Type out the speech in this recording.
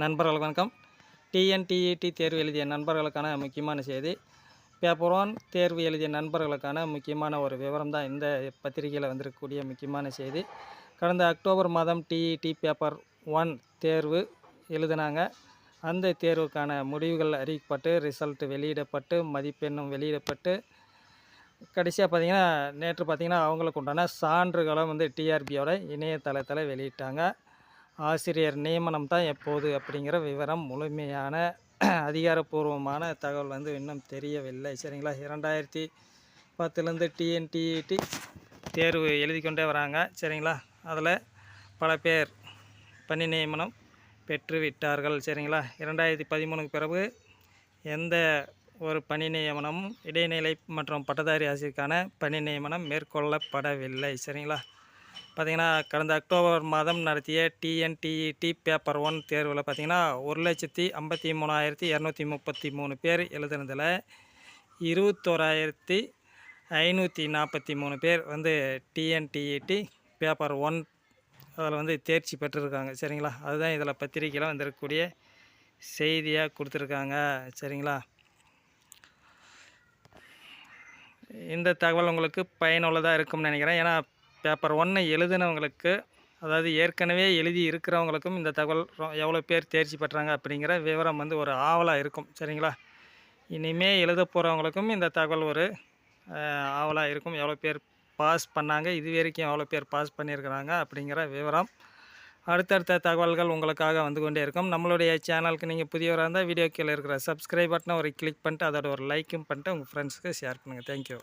நண்பர்களுக்கு வணக்கம். டிஎன்டிஇடி தேர்வு எழுதிய நண்பர்களுக்கான முக்கியமான செய்தி. பேப்பர் ஒன் தேர்வு எழுதிய நண்பர்களுக்கான முக்கியமான ஒரு விவரம் தான் இந்த பத்திரிகையில் வந்திருக்கக்கூடிய முக்கியமான செய்தி. கடந்த அக்டோபர் மாதம் டிஇடி பேப்பர் ஒன் தேர்வு எழுதினாங்க. அந்த தேர்வுக்கான முடிவுகள் அறிவிக்கப்பட்டு ரிசல்ட் வெளியிடப்பட்டு மதிப்பெண்ணும் வெளியிடப்பட்டு கடைசியாக பார்த்தீங்கன்னா நேற்று பார்த்திங்கன்னா அவங்களுக்கு உண்டான சான்றுகளும் வந்து டிஆர்பியோட இணையதளத்தில் வெளியிட்டாங்க. ஆசிரியர் நியமனம் தான் எப்போது அப்படிங்கிற விவரம் முழுமையான அதிகாரப்பூர்வமான தகவல் வந்து இன்னும் தெரியவில்லை. சரிங்களா? இரண்டாயிரத்தி பத்துலேருந்து டிஎன்டிஇடி தேர்வு எழுதி கொண்டே வராங்க. சரிங்களா? அதில் பல பேர் பணி நியமனம் பெற்று விட்டார்கள் சரிங்களா? இரண்டாயிரத்தி பதிமூணுக்கு பிறகு எந்த ஒரு பணி நியமனமும் இடைநிலை மற்றும் பட்டதாரி ஆசிரியருக்கான பணி நியமனம் மேற்கொள்ளப்படவில்லை. சரிங்களா? பார்த்திங்கன்னா கடந்த அக்டோபர் மாதம் நடத்திய டிஎன்டிஇடி பேப்பர் ஒன் தேர்வில் பார்த்தீங்கன்னா ஒரு லட்சத்தி ஐம்பத்தி மூணாயிரத்தி இரநூத்தி முப்பத்தி மூணு பேர் எழுதுனதில் இருபத்தோராயிரத்தி ஐநூற்றி நாற்பத்தி மூணு பேர் வந்து டிஎன்டிஇடி பேப்பர் ஒன் அதில் வந்து தேர்ச்சி பெற்றிருக்காங்க. சரிங்களா? அதுதான் இதில் பத்திரிக்கையில் வந்திருக்கக்கூடிய செய்தியாக கொடுத்துருக்காங்க. சரிங்களா? இந்த தகவல் உங்களுக்கு பயனுள்ளதாக இருக்கும்னு நினைக்கிறேன். ஏன்னா பேப்பர் ஒன்று எழுதினவங்களுக்கு அதாவது ஏற்கனவே எழுதி இருக்கிறவங்களுக்கும் இந்த தகவல் ரொ- எவ்வளோ பேர் தேர்ச்சி பெற்றாங்க அப்படிங்கிற விவரம் வந்து ஒரு ஆவலாக இருக்கும். சரிங்களா? இனிமேல் எழுத போகிறவங்களுக்கும் இந்த தகவல் ஒரு ஆவலாக இருக்கும். எவ்வளோ பேர் பாஸ் பண்ணாங்க இது வரைக்கும் எவ்வளோ பேர் பாஸ் பண்ணியிருக்கிறாங்க அப்படிங்கிற விவரம். அடுத்தடுத்த தகவல்கள் உங்களுக்காக வந்து கொண்டே இருக்கும். நம்மளுடைய சேனலுக்கு நீங்கள் புதியவராக இருந்தால் வீடியோ கீழே இருக்கிற சப்ஸ்கிரைப் பட்டனை ஒரு கிளிக் பண்ணிட்டு அதோட ஒரு லைக்கும் பண்ணிட்டு உங்கள் ஃப்ரெண்ட்ஸுக்கு ஷேர் பண்ணுங்கள் தேங்க்யூ